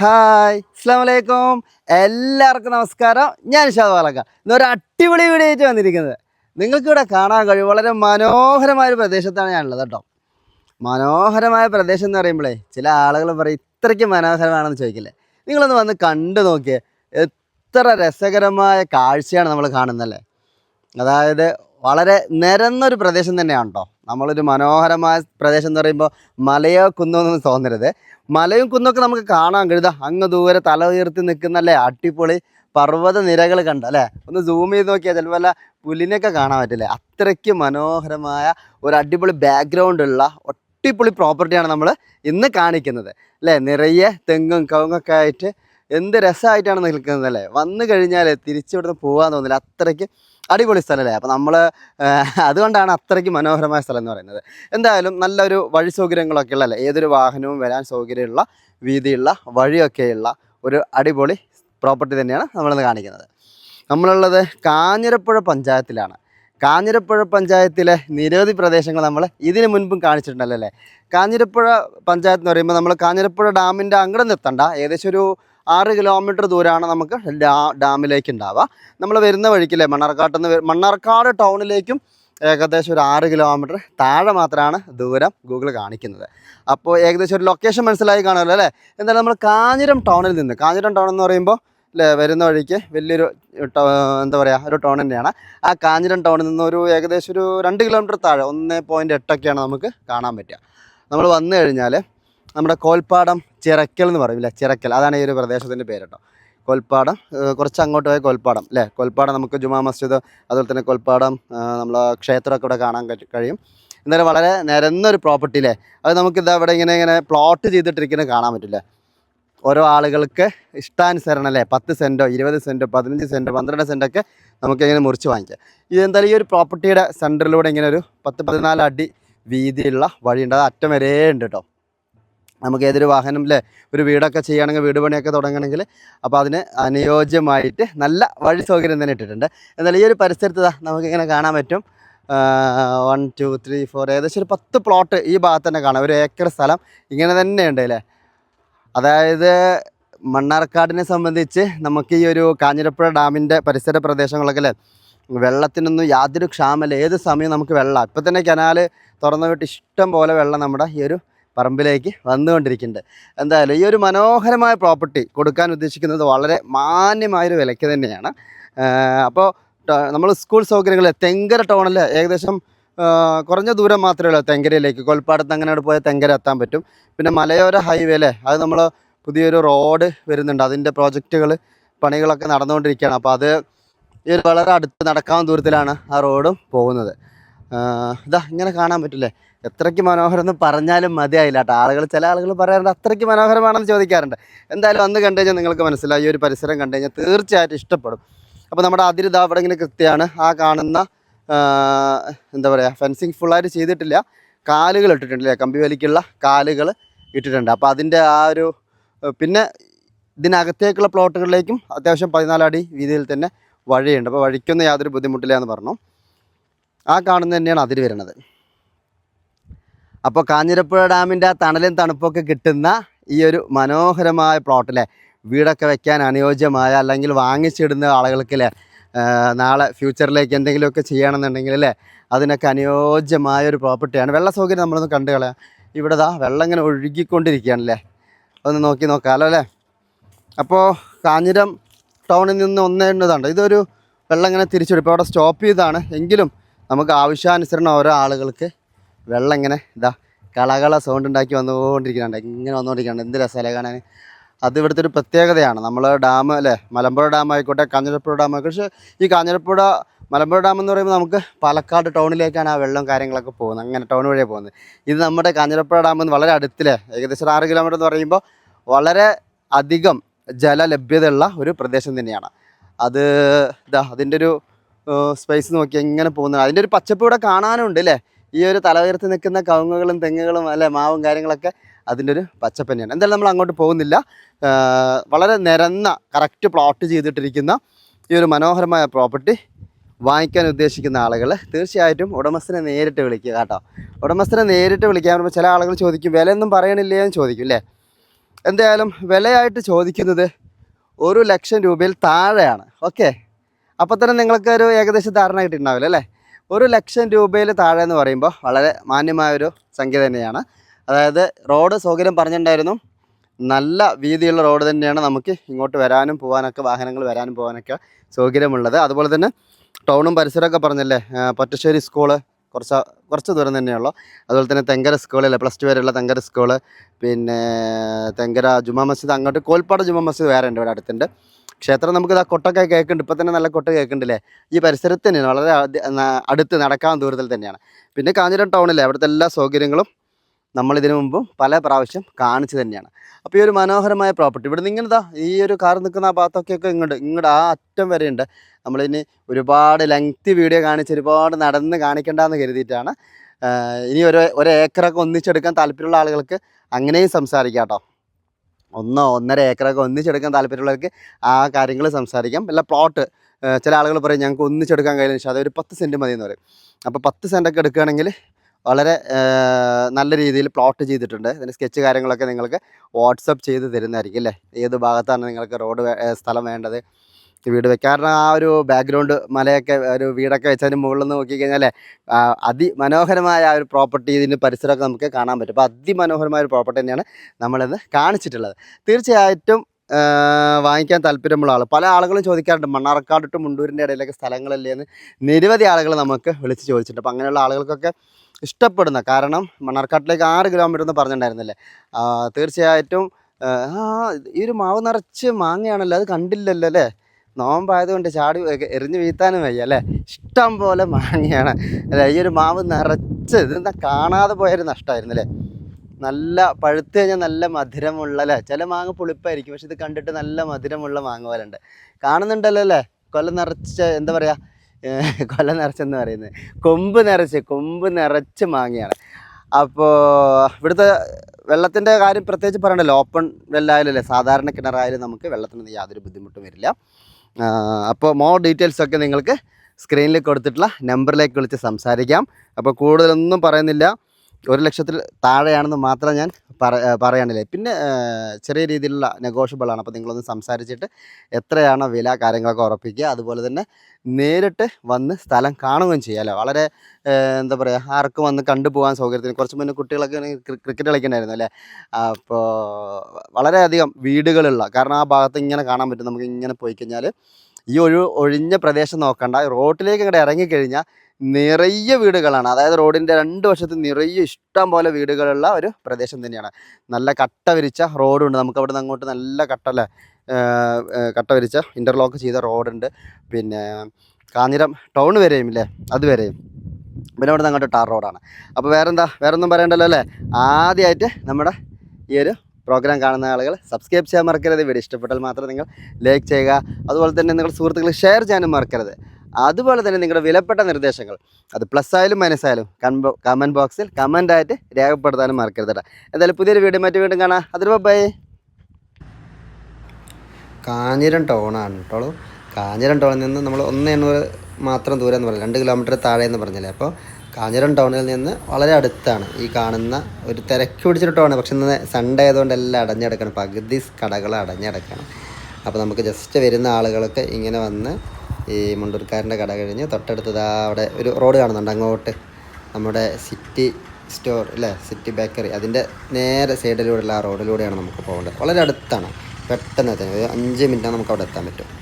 Hi അസ്സാം വലൈക്കും എല്ലാവർക്കും നമസ്കാരം. ഞാൻ ഷാദ് വാലക്ക. ഇന്നൊരു അടിപൊളി വീഡിയോ ആയിട്ട് വന്നിരിക്കുന്നത്. നിങ്ങൾക്കിവിടെ കാണാൻ കഴിയും. വളരെ മനോഹരമായ ഒരു പ്രദേശത്താണ് ഞാനുള്ളത് കേട്ടോ. മനോഹരമായ പ്രദേശം എന്ന് പറയുമ്പോഴേ ചില ആളുകൾ പറയും ഇത്രയ്ക്ക് മനോഹരമാണെന്ന് ചോദിക്കില്ലേ? നിങ്ങളൊന്ന് വന്ന് കണ്ടു നോക്കിയേ. എത്ര രസകരമായ കാഴ്ചയാണ് നമ്മൾ കാണുന്നല്ലേ അതായത് വളരെ നിരന്നൊരു പ്രദേശം തന്നെയാണ് കേട്ടോ. നമ്മളൊരു മനോഹരമായ പ്രദേശം എന്ന് പറയുമ്പോൾ മലയോ കുന്നോ എന്നൊന്നും തോന്നരുത്. മലയും കുന്നൊക്കെ നമുക്ക് കാണാൻ കഴിയുക അങ്ങ് ദൂരെ തല ഉയർത്തി നിൽക്കുന്നല്ലേ അടിപൊളി പർവത നിരകൾ കണ്ട അല്ലേ? ഒന്ന് സൂം ചെയ്ത് നോക്കിയാൽ ചിലപ്പോൾ അല്ല പുലിനെയൊക്കെ കാണാൻ പറ്റില്ലേ? അത്രയ്ക്ക് മനോഹരമായ ഒരു അടിപൊളി ബാക്ക്ഗ്രൗണ്ട് ഉള്ള അടിപൊളി പ്രോപ്പർട്ടിയാണ് നമ്മൾ ഇന്ന് കാണിക്കുന്നത് അല്ലേ? നിറയെ തെങ്ങും കവുങ്ങൊക്കെ ആയിട്ട് എന്ത് രസമായിട്ടാണ് നിൽക്കുന്നത് അല്ലേ? വന്നു കഴിഞ്ഞാൽ തിരിച്ചിവിടുന്ന് പോകാൻ തോന്നില്ല. അത്രയ്ക്ക് അടിപൊളി സ്ഥലമല്ലേ അപ്പോൾ നമ്മൾ അതുകൊണ്ടാണ് അത്രയ്ക്ക് മനോഹരമായ സ്ഥലം എന്ന് പറയുന്നത്. എന്തായാലും നല്ലൊരു വഴി സൗകര്യങ്ങളൊക്കെ ഉള്ള അല്ലേ ഏതൊരു വാഹനവും വരാൻ സൗകര്യമുള്ള വീതിയുള്ള വഴിയൊക്കെയുള്ള ഒരു അടിപൊളി പ്രോപ്പർട്ടി തന്നെയാണ് നമ്മളിന്ന് കാണിക്കുന്നത്. നമ്മളുള്ളത് കാഞ്ഞിരപ്പുഴ പഞ്ചായത്തിലാണ്. കാഞ്ഞിരപ്പുഴ പഞ്ചായത്തിലെ നിരവധി പ്രദേശങ്ങൾ നമ്മൾ ഇതിനു മുൻപും കാണിച്ചിട്ടുണ്ടല്ലോ അല്ലേ? കാഞ്ഞിരപ്പുഴ പഞ്ചായത്ത് എന്ന് പറയുമ്പോൾ നമ്മൾ കാഞ്ഞിരപ്പുഴ ഡാമിന്റെ അങ്ങോട്ട് നിർത്തണ്ട. ഏകദേശം ഒരു ആറ് കിലോമീറ്റർ ദൂരമാണ് നമുക്ക് ഡാമിലേക്ക് ഉണ്ടാവുക നമ്മൾ വരുന്ന വഴിക്കല്ലേ മണ്ണാർക്കാട്ട് നിന്ന് മണ്ണാർക്കാട് ടൗണിലേക്കും ഏകദേശം ഒരു ആറ് കിലോമീറ്റർ താഴെ മാത്രമാണ് ദൂരം ഗൂഗിൾ കാണിക്കുന്നത്. അപ്പോൾ ഏകദേശം ഒരു ലൊക്കേഷൻ മനസ്സിലായി കാണുമല്ലോ അല്ലേ? എന്തായാലും നമ്മൾ കാഞ്ഞിരം ടൗണിൽ നിന്ന് കാഞ്ഞിരം ടൗൺ എന്ന് പറയുമ്പോൾ അല്ലേ വരുന്ന വഴിക്ക് വലിയൊരു എന്താ പറയുക ഒരു ടൗൺ തന്നെയാണ്. ആ കാഞ്ഞിരം ടൗണിൽ നിന്ന് ഒരു ഏകദേശം ഒരു രണ്ട് കിലോമീറ്റർ താഴെ ഒന്ന് പോയിന്റ് എട്ടൊക്കെയാണ് നമുക്ക് കാണാൻ പറ്റുക. നമ്മൾ വന്നു കഴിഞ്ഞാൽ നമ്മുടെ കോൽപ്പാടം ചിറക്കൽ എന്ന് പറയും അല്ലേ ചിറക്കൽ. അതാണ് ഈ ഒരു പ്രദേശത്തിന്റെ പേര് കേട്ടോ കൊൽപ്പാടം കുറച്ച് അങ്ങോട്ട് പോയ കൊൽപ്പാടം അല്ലേ കൊൽപ്പാടം നമുക്ക് ജുമാ മസ്ജിദ് അതുപോലെ തന്നെ കൊൽപ്പാടം നമ്മൾ ക്ഷേത്രമൊക്കെ ഇവിടെ കാണാൻ കഴി- കഴിയും. എന്നാലും വളരെ നിരന്നൊരു പ്രോപ്പർട്ടി അല്ലേ അത് നമുക്ക് ഇതാ ഇവിടെ ഇങ്ങനെ ഇങ്ങനെ പ്ലോട്ട് ചെയ്തിട്ടിരിക്കുന്നത് കാണാൻ പറ്റില്ല. ഓരോ ആളുകൾക്ക് ഇഷ്ടാനുസരണം അല്ലേ പത്ത് സെന്റോ ഇരുപത് സെന്റോ പതിനഞ്ച് സെന്റോ പന്ത്രണ്ട് സെന്റൊക്കെ നമുക്ക് ഇങ്ങനെ മുറിച്ച് വാങ്ങിക്കാം. ഇത് എന്തായാലും ഈ ഒരു പ്രോപ്പർട്ടിയുടെ സെന്ററിലൂടെ ഇങ്ങനെ ഒരു പത്ത് പതിനാല് അടി വീതിയുള്ള വഴിയുണ്ട്. അത് അറ്റം വരെ ഉണ്ട് കേട്ടോ. നമുക്ക് ഏതൊരു വാഹനം അല്ലേ ഒരു വീടൊക്കെ ചെയ്യുകയാണെങ്കിൽ വീട് പണിയൊക്കെ തുടങ്ങണമെങ്കിൽ അപ്പോൾ അതിന് അനുയോജ്യമായിട്ട് നല്ല വഴി സൗകര്യം തന്നെ ഇട്ടിട്ടുണ്ട്. എന്നാൽ ഈ ഒരു പരിസരത്ത് നമുക്കിങ്ങനെ കാണാൻ പറ്റും. വൺ ടു ത്രീ ഫോർ ഏകദേശം ഒരു പത്ത് പ്ലോട്ട് ഈ ഭാഗത്ത് തന്നെ കാണാം. ഒരു ഏക്കർ സ്ഥലം ഇങ്ങനെ തന്നെ ഉണ്ട് അല്ലേ അതായത് മണ്ണാർക്കാടിനെ സംബന്ധിച്ച് നമുക്ക് ഈ ഒരു കാഞ്ഞിരപ്പുഴ ഡാമിന്റെ പരിസര പ്രദേശങ്ങളൊക്കെ അല്ലേ വെള്ളത്തിനൊന്നും യാതൊരു ക്ഷാമല്ല ഏത് സമയം നമുക്ക് വെള്ളം ഇപ്പം തന്നെ കനാല് തുറന്നു വിട്ട് ഇഷ്ടം പോലെ വെള്ളം നമ്മുടെ ഈ ഒരു പറമ്പിലേക്ക് വന്നുകൊണ്ടിരിക്കുന്നുണ്ട്. എന്തായാലും ഈ ഒരു മനോഹരമായ പ്രോപ്പർട്ടി കൊടുക്കാൻ ഉദ്ദേശിക്കുന്നത് വളരെ മാന്യമായൊരു വിലയ്ക്ക് തന്നെയാണ്. അപ്പോൾ നമ്മൾ സ്കൂൾ സൗകര്യങ്ങൾ തെങ്കര ടൗണിൽ ഏകദേശം കുറഞ്ഞ ദൂരം മാത്രമേ ഉള്ളൂ. തെങ്കരയിലേക്ക് കൊൽപ്പാടത്ത് അങ്ങനെ അവിടെ പോയാൽ തെങ്കര എത്താൻ പറ്റും. പിന്നെ മലയോര ഹൈവേ അല്ലേ? അത് നമ്മൾ പുതിയൊരു റോഡ് വരുന്നുണ്ട്. അതിന്റെ പ്രോജക്റ്റുകൾ പണികളൊക്കെ നടന്നുകൊണ്ടിരിക്കുകയാണ്. അപ്പോൾ അത് ഈ വളരെ അടുത്ത് നടക്കാവുന്ന ദൂരത്തിലാണ് ആ റോഡും പോകുന്നത്. ഇതാ ഇങ്ങനെ കാണാൻ പറ്റില്ലേ? എത്രയ്ക്ക് മനോഹരം എന്ന് പറഞ്ഞാലും മതിയായില്ല കേട്ടോ. ആളുകൾ ചില ആളുകൾ പറയാറുണ്ട് അത്രയ്ക്ക് മനോഹരമാണെന്ന് ചോദിക്കാറുണ്ട്. എന്തായാലും അന്ന് കണ്ടു കഴിഞ്ഞാൽ നിങ്ങൾക്ക് മനസ്സിലായി ഈ ഒരു പരിസരം കണ്ടു കഴിഞ്ഞാൽ തീർച്ചയായിട്ടും ഇഷ്ടപ്പെടും. അപ്പോൾ നമ്മുടെ അതിരിതാ അവിടെ ഇങ്ങനെ കൃത്യമാണ്. ആ കാണുന്ന എന്താ പറയുക ഫെൻസിങ് ഫുള്ളായിട്ട് ചെയ്തിട്ടില്ല. കാലുകൾ ഇട്ടിട്ടുണ്ടല്ലേ കമ്പി വലിക്കുള്ള കാലുകൾ ഇട്ടിട്ടുണ്ട്. അപ്പോൾ അതിന്റെ ആ ഒരു പിന്നെ ഇതിനകത്തേക്കുള്ള പ്ലോട്ടുകളിലേക്കും അത്യാവശ്യം പതിനാലടി വീതിയിൽ തന്നെ വഴിയുണ്ട്. അപ്പോൾ വഴിക്കൊന്നും യാതൊരു ബുദ്ധിമുട്ടില്ല എന്ന് പറഞ്ഞു. ആ കാണുന്നത് തന്നെയാണ് അതിൽ വരുന്നത്. അപ്പോൾ കാഞ്ഞിരപ്പുഴ ഡാമിന്റെ ആ തണലും തണുപ്പൊക്കെ കിട്ടുന്ന ഈ ഒരു മനോഹരമായ പ്ലോട്ടിലെ വീടൊക്കെ വെക്കാൻ അനുയോജ്യമായ അല്ലെങ്കിൽ വാങ്ങിച്ചിടുന്ന ആളുകൾക്ക് അല്ലേ നാളെ ഫ്യൂച്ചറിലേക്ക് എന്തെങ്കിലുമൊക്കെ ചെയ്യണമെന്നുണ്ടെങ്കിൽ അല്ലേ അതിനൊക്കെ അനുയോജ്യമായ ഒരു പ്രോപ്പർട്ടിയാണ് വെള്ള സൗകര്യം നമ്മളൊന്ന് കണ്ടു കളയാം. ഇവിടെ ദാ വെള്ളം ഇങ്ങനെ ഒഴുകിക്കൊണ്ടിരിക്കുകയാണല്ലേ ഒന്ന് നോക്കി നോക്കാമല്ലോ അല്ലേ അപ്പോൾ കാഞ്ഞിരം ടൗണിൽ നിന്ന് ഒന്നേണ്ടതാണ് ഇതൊരു വെള്ളം ഇങ്ങനെ തിരിച്ചുവിടും ഇപ്പോൾ അവിടെ സ്റ്റോപ്പ് ചെയ്താണ് എങ്കിലും നമുക്ക് ആവശ്യാനുസരണം ഓരോ ആളുകൾക്ക് വെള്ളം ഇങ്ങനെ ഇതാ കളകള സൗണ്ട് ഉണ്ടാക്കി വന്നുകൊണ്ടിരിക്കുന്നുണ്ട്. ഇങ്ങനെ വന്നുകൊണ്ടിരിക്കുന്നുണ്ട്. എന്ത് രസമല്ലേ കാണാൻ? അത് ഇവിടുത്തെ ഒരു പ്രത്യേകതയാണ്. നമ്മൾ ഡാം അല്ലേ? മലമ്പുഴ ഡാം ആയിക്കോട്ടെ കാഞ്ഞിരപ്പുഴ ഡാം ആയിക്കോട്ടെ. പക്ഷേ ഈ കാഞ്ഞിരപ്പുഴ മലമ്പുഴ ഡാം എന്ന് പറയുമ്പോൾ നമുക്ക് പാലക്കാട് ടൗണിലേക്കാണ് ആ വെള്ളം കാര്യങ്ങളൊക്കെ പോകുന്നത്. അങ്ങനെ ടൗൺ വഴിയാണ് പോകുന്നത്. ഇത് നമ്മുടെ കാഞ്ഞിരപ്പുഴ ഡാം എന്ന് വളരെ അടുത്തില്ലേ ഏകദേശം ആറ് കിലോമീറ്റർ എന്ന് പറയുമ്പോൾ വളരെ അധികം ജലലഭ്യതയുള്ള ഒരു പ്രദേശം തന്നെയാണ്. അത് ഇതാ അതിന്റെ ഒരു സ്പേസ് നോക്കി എങ്ങനെ പോകുന്നത് അതിന്റെ ഒരു പച്ചപ്പ് ഇവിടെ കാണാനുണ്ട് അല്ലേ ഈ ഒരു തലകയർത്ത് നിൽക്കുന്ന കവുങ്ങുകളും തെങ്ങുകളും അല്ലെ മാവും കാര്യങ്ങളൊക്കെ അതിന്റെ ഒരു പച്ചപ്പ് തന്നെയാണ്. എന്തായാലും നമ്മൾ അങ്ങോട്ട് പോകുന്നില്ല. വളരെ നിരന്ന കറക്റ്റ് പ്ലോട്ട് ചെയ്തിട്ടിരിക്കുന്ന ഈ ഒരു മനോഹരമായ പ്രോപ്പർട്ടി വാങ്ങിക്കാൻ ഉദ്ദേശിക്കുന്ന ആളുകൾ തീർച്ചയായിട്ടും ഉടമസ്ഥനെ നേരിട്ട് വിളിക്കുക കേട്ടോ. ഉടമസ്ഥനെ നേരിട്ട് വിളിക്കാൻ പറയുമ്പോൾ ചില ആളുകൾ ചോദിക്കും വിലയൊന്നും പറയണില്ലേ? എന്ന് ചോദിക്കും അല്ലേ എന്തായാലും വിലയായിട്ട് ചോദിക്കുന്നത് ഒരു ലക്ഷം രൂപയിൽ താഴെയാണ്. ഓക്കെ അപ്പോൾ തന്നെ നിങ്ങൾക്ക് ഒരു ഏകദേശം ധാരണ കിട്ടിയിട്ടുണ്ടാവില്ല അല്ലേ? ഒരു ലക്ഷം രൂപയിൽ താഴെ എന്ന് പറയുമ്പോൾ വളരെ മാന്യമായൊരു സംഖ്യ തന്നെയാണ്. അതായത് റോഡ് സൗകര്യം പറഞ്ഞിട്ടുണ്ടായിരുന്നു. നല്ല വീതിയുള്ള റോഡ് തന്നെയാണ് നമുക്ക് ഇങ്ങോട്ട് വരാനും പോകാനൊക്കെ വാഹനങ്ങൾ വരാനും പോകാനൊക്കെ സൗകര്യമുള്ളത്. അതുപോലെ തന്നെ ടൗണും പരിസരമൊക്കെ പറഞ്ഞല്ലേ പൊറ്റശ്ശേരി സ്കൂൾ കുറച്ച് കുറച്ച് ദൂരം തന്നെയുള്ളൂ. അതുപോലെ തന്നെ തെങ്കര സ്കൂളിൽ പ്ലസ് ടു വരെയുള്ള തെങ്കര സ്കൂൾ പിന്നെ തെങ്കര ജുമാ മസ്ജിദ് അങ്ങോട്ട് കോൽപ്പാട് ജുമാ മസ്ജിദ് വേറെ ഉണ്ട് ഇവിടെ അടുത്തുണ്ട്. ക്ഷേത്രം നമുക്ക് ഇതാ കൊട്ടൊക്കെ കേൾക്കുന്നുണ്ട്. ഇപ്പം തന്നെ നല്ല കൊട്ട കേൾക്കുന്നുണ്ടല്ലേ? ഈ പരിസരത്ത് തന്നെയാണ്. വളരെ അടുത്ത് നടക്കാൻ ദൂരത്തിൽ തന്നെയാണ്. പിന്നെ കാഞ്ഞിരം ടൗണിലെ അവിടുത്തെ എല്ലാ സൗകര്യങ്ങളും നമ്മൾ ഇതിനു മുമ്പും പല പ്രാവശ്യം കാണിച്ചു തന്നെയാണ്. അപ്പോൾ ഈ ഒരു മനോഹരമായ പ്രോപ്പർട്ടി ഇവിടെ നിന്ന് ഇതാ ഈ ഒരു കാർ നിൽക്കുന്ന ആ ഭാഗത്തൊക്കെ ഇങ്ങോട്ട് ഇങ്ങോട്ട് ആ അറ്റം വരെ ഉണ്ട്. നമ്മളിനി ഒരുപാട് ലെങ്തി വീഡിയോ കാണിച്ച് ഒരുപാട് നടന്ന് കാണിക്കേണ്ടെന്ന് കരുതിയിട്ടാണ് ഇനി ഒരു ഒരു ഏക്കറൊക്കെ ഒന്നിച്ചെടുക്കാൻ താല്പര്യമുള്ള ആളുകൾക്ക് അങ്ങനെയും സംസാരിക്കാം കേട്ടോ. ഒന്നോ ഒന്നര ഏക്കറൊക്കെ ഒന്നിച്ചെടുക്കാൻ താല്പര്യമുള്ളവർക്ക് ആ കാര്യങ്ങൾ സംസാരിക്കാം. അല്ല പ്ലോട്ട് ചില ആളുകൾ പറയും ഞങ്ങൾക്ക് ഒന്നിച്ചെടുക്കാൻ കഴിയില്ല. പക്ഷേ അതൊരു പത്ത് സെന്റ് മതി എന്ന് പറയും. അപ്പോൾ പത്ത് സെന്റൊക്കെ എടുക്കുകയാണെങ്കിൽ വളരെ നല്ല രീതിയിൽ പ്ലോട്ട് ചെയ്തിട്ടുണ്ട്. അതിന്റെ സ്കെച്ച് കാര്യങ്ങളൊക്കെ നിങ്ങൾക്ക് വാട്സപ്പ് ചെയ്ത് തരുന്നതായിരിക്കും അല്ലേ ഏത് ഭാഗത്താണ് നിങ്ങൾക്ക് റോഡ് സ്ഥലം വേണ്ടത്? വീട് വെക്കുക കാരണം ആ ഒരു ബാക്ക്ഗ്രൗണ്ട് മലയൊക്കെ ഒരു വീടൊക്കെ വെച്ചതിന് മുകളിൽ നിന്ന് നോക്കിക്കഴിഞ്ഞാൽ അതിമനോഹരമായ ഒരു പ്രോപ്പർട്ടി ഇതിന്റെ പരിസരമൊക്കെ നമുക്ക് കാണാൻ പറ്റും. അപ്പോൾ അതിമനോഹരമായ ഒരു പ്രോപ്പർട്ടി തന്നെയാണ് നമ്മളിന്ന് കാണിച്ചിട്ടുള്ളത്. തീർച്ചയായിട്ടും വാങ്ങിക്കാൻ താല്പര്യമുള്ള ആൾ പല ആളുകളും ചോദിക്കാറുണ്ട് മണ്ണാർക്കാട് ടു മുണ്ടൂരിന്റെ ഇടയിലൊക്കെ സ്ഥലങ്ങളല്ലേ എന്ന്. നിരവധി ആളുകൾ നമുക്ക് വിളിച്ച് ചോദിച്ചിട്ടുണ്ട്. അപ്പോൾ അങ്ങനെയുള്ള ആളുകൾക്കൊക്കെ ഇഷ്ടപ്പെടുന്ന കാരണം മണ്ണാർക്കാട്ടിലേക്ക് ആറ് കിലോമീറ്റർ എന്ന് പറഞ്ഞിട്ടുണ്ടായിരുന്നില്ലേ? തീർച്ചയായിട്ടും ആ, ഈ ഒരു മാവ് നിറച്ച് മാങ്ങയാണല്ലോ അത് കണ്ടില്ലല്ലോ അല്ലേ? നോമ്പായതുകൊണ്ട് ചാടി എറിഞ്ഞു വീഴ്ത്താനും വയ്യ അല്ലേ? ഇഷ്ടം പോലെ മാങ്ങയാണ്. അല്ലേ ഈ ഒരു മാവ് നിറച്ച് ഇതെന്താ കാണാതെ പോയൊരു നഷ്ടമായിരുന്നു അല്ലേ? നല്ല പഴുത്ത് കഴിഞ്ഞാൽ നല്ല മധുരമുള്ള അല്ലേ? ചില മാങ്ങ പുളിപ്പായിരിക്കും പക്ഷെ ഇത് കണ്ടിട്ട് നല്ല മധുരമുള്ള മാങ്ങ പോലെ ഉണ്ട്. കാണുന്നുണ്ടല്ലോ അല്ലേ? കൊല നിറച്ച് എന്താ പറയുക കൊല നിറച്ചെന്ന് പറയുന്നത്. കൊമ്പ് നിറച്ച് കൊമ്പ് നിറച്ച് മാങ്ങയാണ്. അപ്പോൾ ഇവിടുത്തെ വെള്ളത്തിന്റെ കാര്യം പ്രത്യേകിച്ച് പറയണ്ടല്ലോ. ഓപ്പൺ വെല്ലായാലും അല്ലേ സാധാരണ കിണറായാലും നമുക്ക് വെള്ളത്തിന് യാതൊരു ബുദ്ധിമുട്ടും വരില്ല. അപ്പോൾ മോർ ഡീറ്റെയിൽസ് ഒക്കെ നിങ്ങൾക്ക് സ്ക്രീനിൽ കൊടുത്തിട്ടുള്ള നമ്പറിലേക്ക് വിളിച്ച് സംസാരിക്കാം. അപ്പോൾ കൂടുതലൊന്നും പറയുന്നില്ല. ഒരു ലക്ഷത്തിൽ താഴെയാണെന്ന് മാത്രം ഞാൻ പറ പറയാനില്ലേ. പിന്നെ ചെറിയ രീതിയിലുള്ള നെഗോഷ്യബിൾ ആണ്. അപ്പോൾ നിങ്ങളൊന്ന് സംസാരിച്ചിട്ട് എത്രയാണോ വില കാര്യങ്ങളൊക്കെ ഉറപ്പിക്കുക. അതുപോലെ തന്നെ നേരിട്ട് വന്ന് സ്ഥലം കാണുകയും ചെയ്യാമല്ലോ വളരെ എന്താ പറയുക ആർക്കും വന്ന് കണ്ടുപോകാൻ സൗകര്യത്തിന് കുറച്ച് മുന്നേ കുട്ടികളൊക്കെ ക്രിക്കറ്റ് കളിക്കണ്ടായിരുന്നു അല്ലേ? അപ്പോൾ വളരെയധികം വീടുകളുള്ള കാരണം ആ ഭാഗത്ത് ഇങ്ങനെ കാണാൻ പറ്റും. നമുക്ക് ഇങ്ങനെ പോയി കഴിഞ്ഞാൽ ഈ ഒരു ഒഴിഞ്ഞ പ്രദേശം നോക്കണ്ട. റോട്ടിലേക്ക് ഇങ്ങോട്ട് ഇറങ്ങിക്കഴിഞ്ഞാൽ നിറയെ വീടുകളാണ്. അതായത് റോഡിന്റെ രണ്ട് വശത്ത് നിറയെ ഇഷ്ടം പോലെ വീടുകളുള്ള ഒരു പ്രദേശം തന്നെയാണ്. നല്ല കട്ട വിരിച്ച റോഡുണ്ട്. നമുക്ക് അവിടെ നിന്ന് അങ്ങോട്ട് നല്ല കട്ടല കട്ട വിരിച്ച ഇന്റർലോക്ക് ചെയ്ത റോഡുണ്ട്. പിന്നെ കാഞ്ഞിരം ടൗൺ വരെയും ഇല്ലേ? അതുവരെയും. പിന്നെ അവിടെ നിന്ന് അങ്ങോട്ട് ടാർ റോഡാണ്. അപ്പോൾ വേറെന്താ? വേറൊന്നും പറയണ്ടല്ലോ അല്ലേ? ആദ്യമായിട്ട് നമ്മുടെ ഈ ഒരു പ്രോഗ്രാം കാണുന്ന ആളുകൾ സബ്സ്ക്രൈബ് ചെയ്യാൻ മറക്കരുത്. വീഡിയോ ഇഷ്ടപ്പെട്ടാൽ മാത്രം നിങ്ങൾ ലൈക്ക് ചെയ്യുക. അതുപോലെ തന്നെ നിങ്ങൾ സുഹൃത്തുക്കൾ ഷെയർ ചെയ്യാനും മറക്കരുത്. അതുപോലെ തന്നെ നിങ്ങളുടെ വിലപ്പെട്ട നിർദ്ദേശങ്ങൾ. അത് പ്ലസ് ആയാലും മൈനസ് ആയാലും കമന്റ് ബോക്സിൽ കമന്റ് ആയിട്ട് രേഖപ്പെടുത്താനും മറക്കരുത് എന്തായാലും പുതിയൊരു വീഡിയോ മറ്റു വീണ്ടും കാണാം. അതിന് ബൈ കാഞ്ഞിരം ടൗണാണ് കേട്ടോ കാഞ്ഞിരം ടൗണിൽ നിന്ന് നമ്മൾ ഒന്ന് എണ്ണൂറ് മാത്രം ദൂരം എന്ന് പറഞ്ഞു രണ്ട് കിലോമീറ്റർ താഴെ എന്ന് പറഞ്ഞില്ലേ. അപ്പോൾ കാഞ്ഞിരം ടൗണിൽ നിന്ന് വളരെ അടുത്താണ് ഈ കാണുന്ന ഒരു തിരക്ക് പിടിച്ചൊരു ടൗണ് പക്ഷെ ഇന്ന് സൺഡേ ആയതുകൊണ്ട് എല്ലാം അടഞ്ഞെടുക്കണം. പകുതി കടകൾ അടഞ്ഞെടുക്കണം. അപ്പോൾ നമുക്ക് ജസ്റ്റ് വരുന്ന ആളുകളൊക്കെ ഇങ്ങനെ വന്ന് ഈ മുണ്ടൂർക്കാരന്റെ കട കഴിഞ്ഞ് തൊട്ടടുത്തത് അവിടെ ഒരു റോഡ് കാണുന്നുണ്ട്. അങ്ങോട്ട് നമ്മുടെ സിറ്റി സ്റ്റോർ അല്ലേ? City bakery. അതിന്റെ നേരെ സൈഡിലൂടെയുള്ള ആ റോഡിലൂടെയാണ് നമുക്ക് പോകേണ്ടത്. വളരെ അടുത്താണ്. പെട്ടെന്ന് എത്താൻ ഒരു അഞ്ച് മിനിറ്റാണ് നമുക്ക് അവിടെ എത്താൻ പറ്റും.